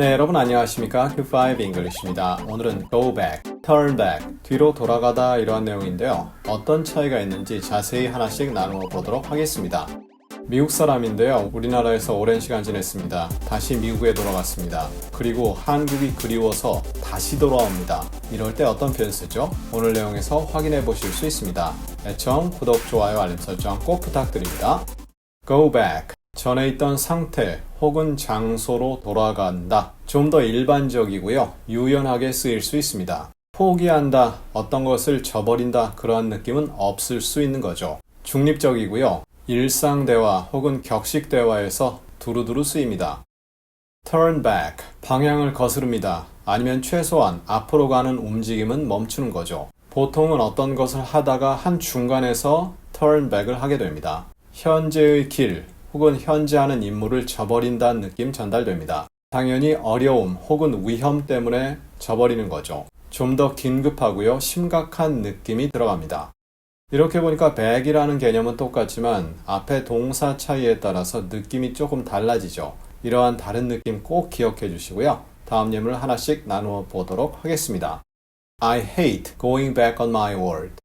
네, 여러분 안녕하십니까? Q5 English입니다. 오늘은 go back, turn back, 뒤로 돌아가다 이러한 내용인데요. 어떤 차이가 있는지 자세히 하나씩 나누어 보도록 하겠습니다. 미국 사람인데요. 우리나라에서 오랜 시간 지냈습니다. 다시 미국에 돌아갔습니다. 그리고 한국이 그리워서 다시 돌아옵니다. 이럴 때 어떤 표현 쓰죠? 오늘 내용에서 확인해 보실 수 있습니다. 애청, 구독, 좋아요, 알림 설정 꼭 부탁드립니다. go back. 전에 있던 상태 혹은 장소로 돌아간다. 좀 더 일반적이고요. 유연하게 쓰일 수 있습니다. 포기한다, 어떤 것을 저버린다, 그러한 느낌은 없을 수 있는 거죠. 중립적이고요. 일상 대화 혹은 격식 대화에서 두루두루 쓰입니다. turn back, 방향을 거스릅니다. 아니면 최소한 앞으로 가는 움직임은 멈추는 거죠. 보통은 어떤 것을 하다가 한 중간에서 turn back을 하게 됩니다. 현재의 길 혹은 현재 하는 임무를 저버린다는 느낌 전달됩니다. 당연히 어려움 혹은 위험 때문에 저버리는 거죠. 좀 더 긴급하고요. 심각한 느낌이 들어갑니다. 이렇게 보니까 back이라는 개념은 똑같지만 앞에 동사 차이에 따라서 느낌이 조금 달라지죠. 이러한 다른 느낌 꼭 기억해 주시고요. 다음 예문을 하나씩 나누어 보도록 하겠습니다. I hate going back on my word.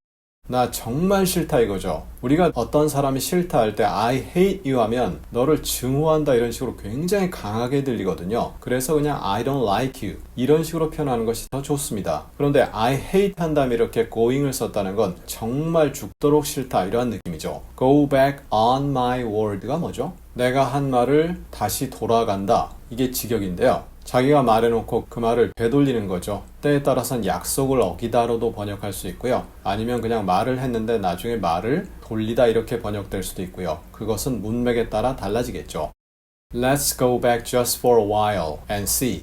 나 정말 싫다 이거죠. 우리가 어떤 사람이 싫다 할 때 I hate you 하면 너를 증오한다 이런 식으로 굉장히 강하게 들리거든요. 그래서 그냥 I don't like you 이런 식으로 표현하는 것이 더 좋습니다. 그런데 I hate 한 다음에 이렇게 going을 썼다는 건 정말 죽도록 싫다 이러한 느낌이죠. Go back on my word가 뭐죠? 내가 한 말을 다시 돌아간다. 이게 직역인데요. 자기가 말해놓고 그 말을 되돌리는 거죠. 때에 따라서는 약속을 어기다로도 번역할 수 있고요. 아니면 그냥 말을 했는데 나중에 말을 돌리다 이렇게 번역될 수도 있고요. 그것은 문맥에 따라 달라지겠죠. Let's go back just for a while and see.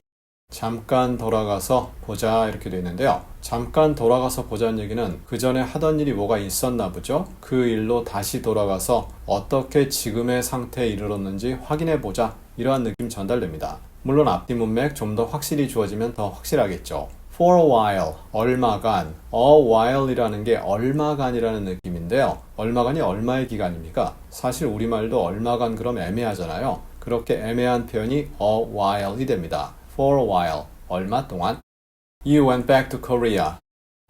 잠깐 돌아가서 보자 이렇게 되어 있는데요. 잠깐 돌아가서 보자는 얘기는 그 전에 하던 일이 뭐가 있었나 보죠. 그 일로 다시 돌아가서 어떻게 지금의 상태에 이르렀는지 확인해 보자 이러한 느낌 전달됩니다. 물론 앞뒤 문맥 좀 더 확실히 주어지면 더 확실하겠죠. For a while, 얼마간, a while이라는 게 얼마간이라는 느낌인데요. 얼마간이 얼마의 기간입니까? 사실 우리말도 얼마간 그럼 애매하잖아요. 그렇게 애매한 표현이 a while이 됩니다. For a while, 얼마 동안. You went back to Korea.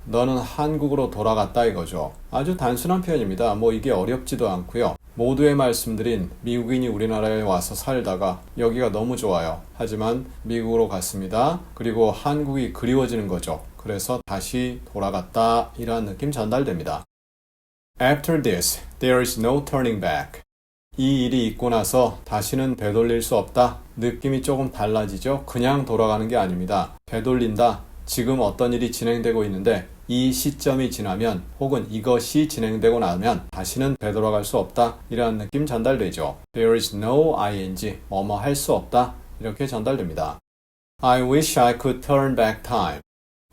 너는 한국으로 돌아갔다 이거죠. 아주 단순한 표현입니다. 뭐 이게 어렵지도 않고요. 모두의 말씀드린 미국인이 우리나라에 와서 살다가 여기가 너무 좋아요. 하지만 미국으로 갔습니다. 그리고 한국이 그리워지는 거죠. 그래서 다시 돌아갔다 이러한 느낌 전달됩니다. After this, there is no turning back. 이 일이 있고 나서 다시는 되돌릴 수 없다. 느낌이 조금 달라지죠? 그냥 돌아가는 게 아닙니다. 되돌린다. 지금 어떤 일이 진행되고 있는데 이 시점이 지나면 혹은 이것이 진행되고 나면 다시는 되돌아갈 수 없다. 이러한 느낌 전달되죠. There is no ing. 뭐뭐 할 수 없다. 이렇게 전달됩니다. I wish I could turn back time.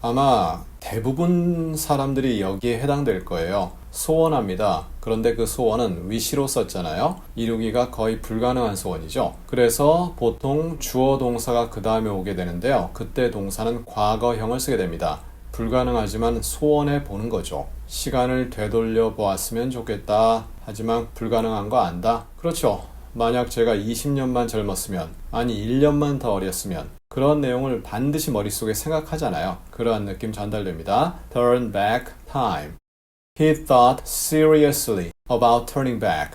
아마 대부분 사람들이 여기에 해당될 거예요. 소원합니다. 그런데 그 소원은 wish로 썼잖아요. 이루기가 거의 불가능한 소원이죠. 그래서 보통 주어 동사가 그 다음에 오게 되는데요. 그때 동사는 과거형을 쓰게 됩니다. 불가능하지만 소원해 보는 거죠. 시간을 되돌려 보았으면 좋겠다. 하지만 불가능한 거 안다. 그렇죠. 만약 제가 20년만 젊었으면, 아니 1년만 더 어렸으면, 그런 내용을 반드시 머릿속에 생각하잖아요. 그러한 느낌 전달됩니다. Turn back time. He thought seriously about turning back.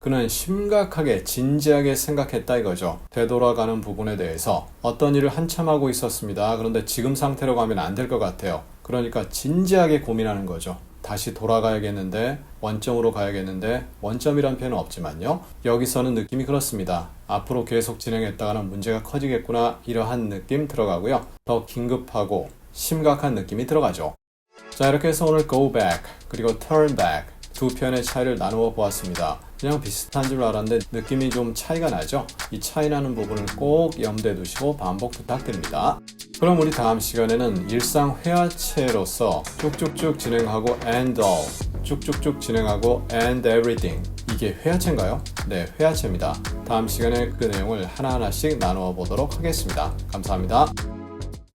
그는 심각하게 진지하게 생각했다 이거죠. 되돌아가는 부분에 대해서 어떤 일을 한참 하고 있었습니다. 그런데 지금 상태로 가면 안 될 것 같아요. 그러니까 진지하게 고민하는 거죠. 다시 돌아가야겠는데 원점으로 가야겠는데 원점이란 표현은 없지만요. 여기서는 느낌이 그렇습니다. 앞으로 계속 진행했다가는 문제가 커지겠구나 이러한 느낌 들어가고요. 더 긴급하고 심각한 느낌이 들어가죠. 자 이렇게 해서 오늘 go back 그리고 turn back 두 편의 차이를 나누어 보았습니다. 그냥 비슷한 줄 알았는데 느낌이 좀 차이가 나죠? 이 차이 나는 부분을 꼭 염두에 두시고 반복 부탁드립니다. 그럼 우리 다음 시간에는 일상 회화체로서 쭉쭉쭉 진행하고 and all, 쭉쭉쭉 진행하고 and everything. 이게 회화체인가요? 네, 회화체입니다. 다음 시간에 그 내용을 하나하나씩 나누어 보도록 하겠습니다. 감사합니다.